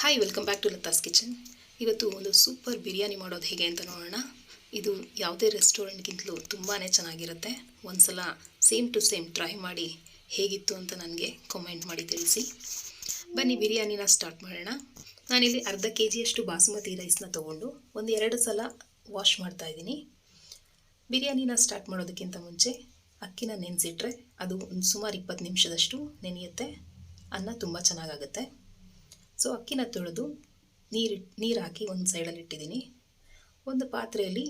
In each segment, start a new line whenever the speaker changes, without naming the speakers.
Hi welcome back to Latha's kitchen ಇವತ್ತು ಒಂದು super biryani ಮಾಡೋದು ಹೇಗೆ ಅಂತ ನೋಡೋಣ. ಇದು ಯಾವುದೇ ರೆಸ್ಟೋರೆಂಟ್ಗಿಂತಲೂ ತುಂಬಾ ಚೆನ್ನಾಗಿರುತ್ತೆ. ಒಂದು ಸಲ ಸೇಮ್ ಟು ಸೇಮ್ ಟ್ರೈ ಮಾಡಿ ಹೇಗಿತ್ತು ಅಂತ ನನಗೆ ಕಮೆಂಟ್ ಮಾಡಿ ತಿಳಿಸಿ. ಬನ್ನಿ ಬಿರಿಯಾನಿನ ಸ್ಟಾರ್ಟ್ ಮಾಡೋಣ. ನಾನಿಲ್ಲಿ ಅರ್ಧ ಕೆ ಜಿಯಷ್ಟು ಬಾಸುಮತಿ ರೈಸ್ನ ತೊಗೊಂಡು ಒಂದು ಎರಡು ಸಲ ವಾಶ್ ಮಾಡ್ತಾ ಇದ್ದೀನಿ. ಬಿರಿಯಾನಿನ ಸ್ಟಾರ್ಟ್ ಮಾಡೋದಕ್ಕಿಂತ ಮುಂಚೆ ಅಕ್ಕಿನ ನೆನೆಸಿಟ್ರೆ ಅದು ಒಂದು ಸುಮಾರು ಇಪ್ಪತ್ತು ನಿಮಿಷದಷ್ಟು ನೆನೆಯುತ್ತೆ. ಅನ್ನ ತುಂಬ ಚೆನ್ನಾಗಾಗುತ್ತೆ. ಸೊ ಅಕ್ಕಿನ ತೊಳೆದು ನೀರು ನೀರು ಹಾಕಿ ಒಂದು ಸೈಡಲ್ಲಿ ಇಟ್ಟಿದ್ದೀನಿ. ಒಂದು ಪಾತ್ರೆಯಲ್ಲಿ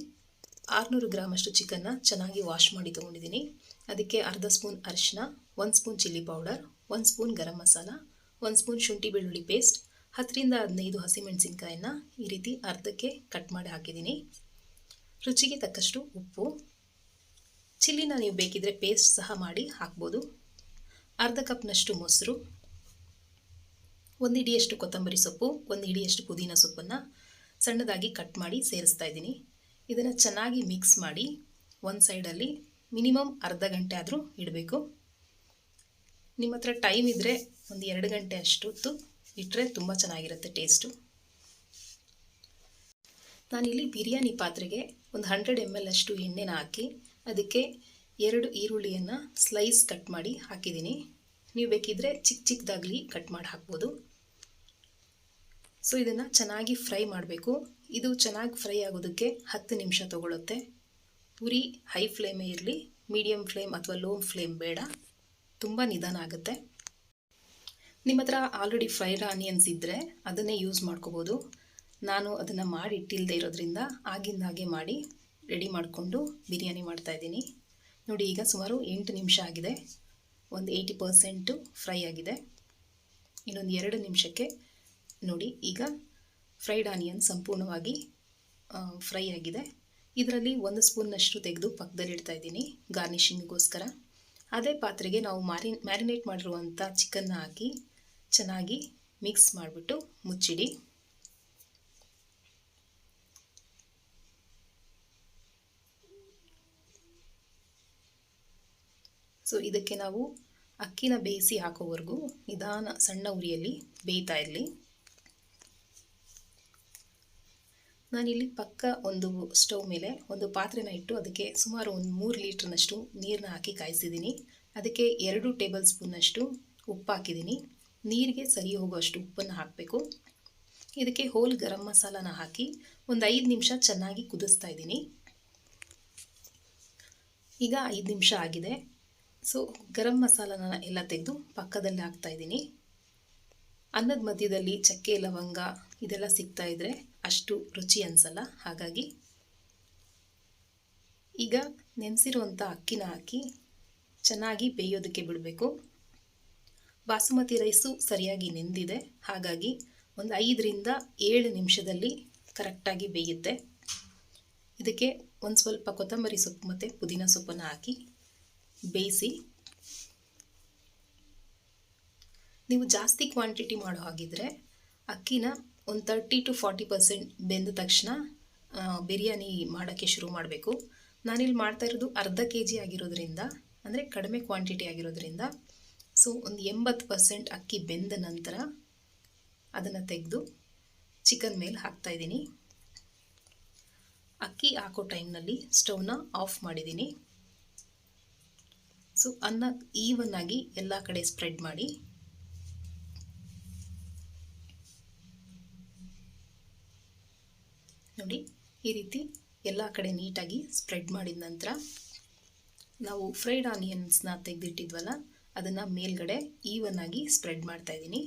ಆರುನೂರು ಗ್ರಾಮಷ್ಟು ಚಿಕನ್ನ ಚೆನ್ನಾಗಿ ವಾಶ್ ಮಾಡಿ ತೊಗೊಂಡಿದ್ದೀನಿ. ಅದಕ್ಕೆ ಅರ್ಧ ಸ್ಪೂನ್ ಅರಿಶಿನ ಒಂದು ಸ್ಪೂನ್ ಚಿಲ್ಲಿ ಪೌಡರ್ ಒಂದು ಸ್ಪೂನ್ ಗರಂ ಮಸಾಲ, ಒಂದು ಸ್ಪೂನ್ ಶುಂಠಿ ಬೆಳ್ಳುಳ್ಳಿ ಪೇಸ್ಟ್ ಹತ್ತರಿಂದ ಹದಿನೈದು ಹಸಿಮೆಣಸಿನ್ಕಾಯನ್ನ ಈ ರೀತಿ ಅರ್ಧಕ್ಕೆ ಕಟ್ ಮಾಡಿ ಹಾಕಿದ್ದೀನಿ. ರುಚಿಗೆ ತಕ್ಕಷ್ಟು ಉಪ್ಪು. ಚಿಲ್ಲಿನ ನೀವು ಬೇಕಿದ್ರೆ ಪೇಸ್ಟ್ ಸಹ ಮಾಡಿ ಹಾಕ್ಬೋದು. ಅರ್ಧ ಕಪ್ನಷ್ಟು ಮೊಸರು. ಒಂದು ಇಡಿಯಷ್ಟು ಕೊತ್ತಂಬರಿ ಸೊಪ್ಪು, ಒಂದು ಇಡಿಯಷ್ಟು ಪುದೀನ ಸೊಪ್ಪನ್ನು ಸಣ್ಣದಾಗಿ ಕಟ್ ಮಾಡಿ ಸೇರಿಸ್ತಾ ಇದ್ದೀನಿ. ಇದನ್ನು ಚೆನ್ನಾಗಿ ಮಿಕ್ಸ್ ಮಾಡಿ ಒಂದು ಸೈಡಲ್ಲಿ ಮಿನಿಮಮ್ ಅರ್ಧ ಗಂಟೆ ಆದರೂ ಇಡಬೇಕು. ನಿಮ್ಮ ಹತ್ರ ಟೈಮ್ ಇದ್ದರೆ ಒಂದು ಎರಡು ಗಂಟೆ ಅಷ್ಟೊತ್ತು ಇಟ್ಟರೆ ತುಂಬ ಚೆನ್ನಾಗಿರುತ್ತೆ ಟೇಸ್ಟು ನಾನಿಲ್ಲಿ ಬಿರಿಯಾನಿ ಪಾತ್ರೆಗೆ ಒಂದು ಹಂಡ್ರೆಡ್ ಎಂ ಎಲ್ ಅಷ್ಟು ಎಣ್ಣೆನ ಹಾಕಿ, ಅದಕ್ಕೆ ಎರಡು ಈರುಳ್ಳಿಯನ್ನು ಸ್ಲೈಸ್ ಕಟ್ ಮಾಡಿ ಹಾಕಿದ್ದೀನಿ. ನೀವು ಬೇಕಿದ್ದರೆ ಚಿಕ್ಕ ಚಿಕ್ಕದಾಗಲಿ ಕಟ್ ಮಾಡಿ ಹಾಕ್ಬೋದು. ಸೊ ಇದನ್ನು ಚೆನ್ನಾಗಿ ಫ್ರೈ ಮಾಡಬೇಕು. ಇದು ಚೆನ್ನಾಗಿ ಫ್ರೈ ಆಗೋದಕ್ಕೆ ಹತ್ತು ನಿಮಿಷ ತಗೊಳ್ಳುತ್ತೆ ಪುರಿ ಹೈ ಫ್ಲೇಮೇ ಇರಲಿ ಮೀಡಿಯಮ್ ಫ್ಲೇಮ್ ಅಥವಾ ಲೋ ಫ್ಲೇಮ್ ಬೇಡ. ತುಂಬ ನಿಧಾನ ಆಗುತ್ತೆ. ನಿಮ್ಮ ಹತ್ರ ಆಲ್ರೆಡಿ ಫ್ರೈಡ್ ಆನಿಯನ್ಸ್ ಇದ್ದರೆ ಅದನ್ನೇ ಯೂಸ್ ಮಾಡ್ಕೋಬೋದು. ನಾನು ಅದನ್ನು ಮಾಡಿ ಇಟ್ಟಿಲ್ಲದೆ ಇರೋದ್ರಿಂದ ಆಗಿಂದಾಗೆ ಮಾಡಿ ರೆಡಿ ಮಾಡಿಕೊಂಡು ಬಿರಿಯಾನಿ ಮಾಡ್ತಾಯಿದ್ದೀನಿ ನೋಡಿ, ಈಗ ಸುಮಾರು ಎಂಟು ನಿಮಿಷ ಆಗಿದೆ. ಒಂದು ಏಯ್ಟಿ ಪರ್ಸೆಂಟು ಫ್ರೈ ಆಗಿದೆ. ಇನ್ನೊಂದು ಎರಡು ನಿಮಿಷಕ್ಕೆ ನೋಡಿ, ಈಗ ಫ್ರೈಡ್ ಆನಿಯನ್ ಸಂಪೂರ್ಣವಾಗಿ ಫ್ರೈ ಆಗಿದೆ. ಇದರಲ್ಲಿ ಒಂದು ಸ್ಪೂನ್ನಷ್ಟು ತೆಗೆದು ಪಕ್ಕದಲ್ಲಿ ಇಡ್ತಾ ಇದ್ದೀನಿ, ಗಾರ್ನಿಷಿಂಗಿಗೋಸ್ಕರ. ಅದೇ ಪಾತ್ರೆಗೆ ನಾವು ಮ್ಯಾರಿ ಮ್ಯಾರಿನೇಟ್ ಮಾಡಿರುವಂಥ ಚಿಕನ್ನ ಹಾಕಿ ಚೆನ್ನಾಗಿ ಮಿಕ್ಸ್ ಮಾಡಿಬಿಟ್ಟು ಮುಚ್ಚಿಡಿ. ಸೊ ಇದಕ್ಕೆ ನಾವು ಅಕ್ಕಿನ ಬೇಯಿಸಿ ಹಾಕೋವರೆಗೂ ನಿಧಾನ ಸಣ್ಣ ಉರಿಯಲ್ಲಿ ಬೇಯ್ತಾ ಇರಲಿ. ನಾನಿಲ್ಲಿ ಪಕ್ಕ ಒಂದು ಸ್ಟವ್ ಮೇಲೆ ಒಂದು ಪಾತ್ರೆನ ಇಟ್ಟು ಅದಕ್ಕೆ ಸುಮಾರು ಒಂದು ಮೂರು ಲೀಟ್ರ್ನಷ್ಟು ನೀರನ್ನ ಹಾಕಿ ಕಾಯಿಸಿದ್ದೀನಿ. ಅದಕ್ಕೆ ಎರಡು ಟೇಬಲ್ ಸ್ಪೂನ್ನಷ್ಟು ಉಪ್ಪು ಹಾಕಿದ್ದೀನಿ. ನೀರಿಗೆ ಸರಿ ಹೋಗುವಷ್ಟು ಉಪ್ಪನ್ನು ಹಾಕಬೇಕು. ಇದಕ್ಕೆ ಹೋಲ್ ಗರಂ ಮಸಾಲಾನ ಹಾಕಿ ಒಂದು ಐದು ನಿಮಿಷ ಚೆನ್ನಾಗಿ ಕುದಿಸ್ತಾ ಇದ್ದೀನಿ. ಈಗ ಐದು ನಿಮಿಷ ಆಗಿದೆ. ಸೊ ಗರಂ ಮಸಾಲನ ಎಲ್ಲ ತೆಗೆದು ಪಕ್ಕದಲ್ಲಿ ಹಾಕ್ತಾ ಇದ್ದೀನಿ ಅನ್ನದ ಮಧ್ಯದಲ್ಲಿ ಚಕ್ಕೆ ಲವಂಗ ಇದೆಲ್ಲ ಸಿಗ್ತಾ ಇದ್ದರೆ ಅಷ್ಟು ರುಚಿ ಅನಿಸಲ್ಲ ಹಾಗಾಗಿ ಈಗ ನೆನೆಸಿರುವಂಥ ಅಕ್ಕಿನ ಹಾಕಿ ಚೆನ್ನಾಗಿ ಬೇಯೋದಕ್ಕೆ ಬಿಡಬೇಕು. ಬಾಸುಮತಿ ರೈಸು ಸರಿಯಾಗಿ ನೆಂದಿದೆ. ಹಾಗಾಗಿ ಒಂದು ಐದರಿಂದ ಏಳು ನಿಮಿಷದಲ್ಲಿ ಕರೆಕ್ಟಾಗಿ ಬೇಯುತ್ತೆ. ಇದಕ್ಕೆ ಒಂದು ಸ್ವಲ್ಪ ಕೊತ್ತಂಬರಿ ಸೊಪ್ಪು ಮತ್ತು ಪುದೀನ ಸೊಪ್ಪನ್ನು ಹಾಕಿ ಬೇಯಿಸಿ. ನೀವು ಜಾಸ್ತಿ ಕ್ವಾಂಟಿಟಿ ಮಾಡೋ ಹಾಗಿದ್ರೆ ಅಕ್ಕಿನ ಒಂದು ತರ್ಟಿ ಟು ಫಾರ್ಟಿ ಪರ್ಸೆಂಟ್ ಬೆಂದ ತಕ್ಷಣ ಬಿರಿಯಾನಿ ಮಾಡೋಕ್ಕೆ ಶುರು ಮಾಡಬೇಕು. ನಾನಿಲ್ಲಿ ಮಾಡ್ತಾ ಇರೋದು ಅರ್ಧ ಕೆ ಜಿ ಆಗಿರೋದ್ರಿಂದ, ಅಂದರೆ ಕಡಿಮೆ ಕ್ವಾಂಟಿಟಿ ಆಗಿರೋದ್ರಿಂದ ಸೊ ಒಂದು ಎಂಬತ್ತು ಪರ್ಸೆಂಟ್ ಅಕ್ಕಿ ಬೆಂದ ನಂತರ ಅದನ್ನು ತೆಗೆದು ಚಿಕನ್ ಮೇಲೆ ಹಾಕ್ತಾಯಿದ್ದೀನಿ ಅಕ್ಕಿ ಹಾಕೋ ಟೈಮ್ನಲ್ಲಿ ಸ್ಟವ್ನ ಆಫ್ ಮಾಡಿದ್ದೀನಿ. ಸೊ ಅನ್ನ ಈವನ್ ಆಗಿ ಎಲ್ಲ ಕಡೆ ಸ್ಪ್ರೆಡ್ ಮಾಡಿ. ನೋಡಿ, ಈ ರೀತಿ ಎಲ್ಲ ಕಡೆ ನೀಟಾಗಿ ಸ್ಪ್ರೆಡ್ ಮಾಡಿದ ನಂತರ, ನಾವು ಫ್ರೈಡ್ ಆನಿಯನ್ಸ್ನ ತೆಗೆದಿಟ್ಟಿದ್ವಲ್ಲ, ಅದನ್ನು ಮೇಲ್ಗಡೆ ಈವನ್ ಆಗಿ ಸ್ಪ್ರೆಡ್ ಮಾಡ್ತಾ ಇದ್ದೀನಿ.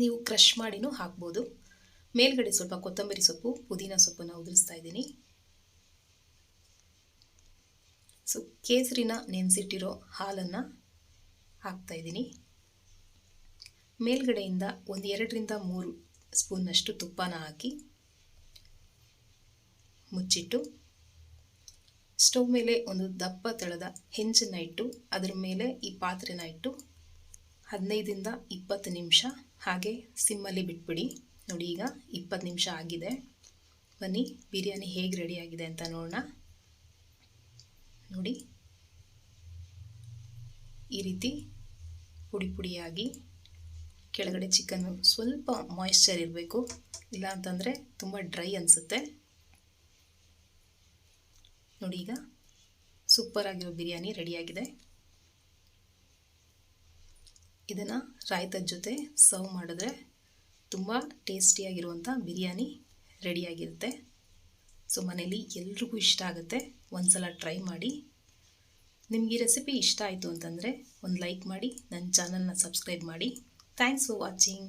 ನೀವು ಕ್ರಷ್ ಮಾಡಿನೂ ಹಾಕ್ಬೋದು. ಮೇಲ್ಗಡೆ ಸ್ವಲ್ಪ ಕೊತ್ತಂಬರಿ ಸೊಪ್ಪು, ಪುದೀನ ಸೊಪ್ಪನ್ನು ಉದುರಿಸ್ತಾ ಇದ್ದೀನಿ. ಸೊ ಕೇಸರಿನ ನೆನೆಸಿಟ್ಟಿರೋ ಹಾಲನ್ನು ಹಾಕ್ತಾಯಿದ್ದೀನಿ ಮೇಲ್ಗಡೆಯಿಂದ ಒಂದು ಎರಡರಿಂದ ಮೂರು ಸ್ಪೂನ್ನಷ್ಟು ತುಪ್ಪನ ಹಾಕಿ ಮುಚ್ಚಿಟ್ಟು, ಸ್ಟವ್ ಮೇಲೆ ಒಂದು ದಪ್ಪ ತಳದ ಹೆಂಚನ್ನು ಇಟ್ಟು, ಅದರ ಮೇಲೆ ಈ ಪಾತ್ರೆನ ಇಟ್ಟು ಹದಿನೈದಿಂದ ಇಪ್ಪತ್ತು ನಿಮಿಷ ಹಾಗೆ ಸಿಮ್ಮಲ್ಲಿ ಬಿಟ್ಬಿಡಿ. ನೋಡಿ ಈಗ ಇಪ್ಪತ್ತು ನಿಮಿಷ ಆಗಿದೆ. ಬನ್ನಿ, ಬಿರಿಯಾನಿ ಹೇಗೆ ರೆಡಿಯಾಗಿದೆ ಅಂತ ನೋಡೋಣ. ನೋಡಿ. ಈ ರೀತಿ ಪುಡಿ ಪುಡಿಯಾಗಿ ಕೆಳಗಡೆ ಚಿಕನ್ನು ಸ್ವಲ್ಪ ಮಾಯಿಶ್ಚರ್ ಇರಬೇಕು. ಇಲ್ಲ ಅಂತಂದರೆ ತುಂಬ ಡ್ರೈ ಅನಿಸುತ್ತೆ. ನೋಡಿ ಈಗ ಸೂಪರ್ ಆಗಿರೋ ಬಿರಿಯಾನಿ ರೆಡಿಯಾಗಿದೆ ಇದನ್ನು ರಾಯ್ತದ ಜೊತೆ ಸರ್ವ್ ಮಾಡಿದ್ರೆ ತುಂಬ ಟೇಸ್ಟಿಯಾಗಿರುವಂಥ ಬಿರಿಯಾನಿ ರೆಡಿಯಾಗಿರುತ್ತೆ ಸೊ ಮನೇಲಿ ಎಲ್ರಿಗೂ ಇಷ್ಟ ಆಗುತ್ತೆ. ಒಂದು ಸಲ ಟ್ರೈ ಮಾಡಿ. ನಿಮ್ಗೆ ಈ ರೆಸಿಪಿ ಇಷ್ಟ ಆಯಿತು ಅಂತಂದರೆ ಒಂದು ಲೈಕ್ ಮಾಡಿ ನನ್ನ ಚಾನಲ್ನ ಸಬ್ಸ್ಕ್ರೈಬ್ ಮಾಡಿ. Thanks for watching.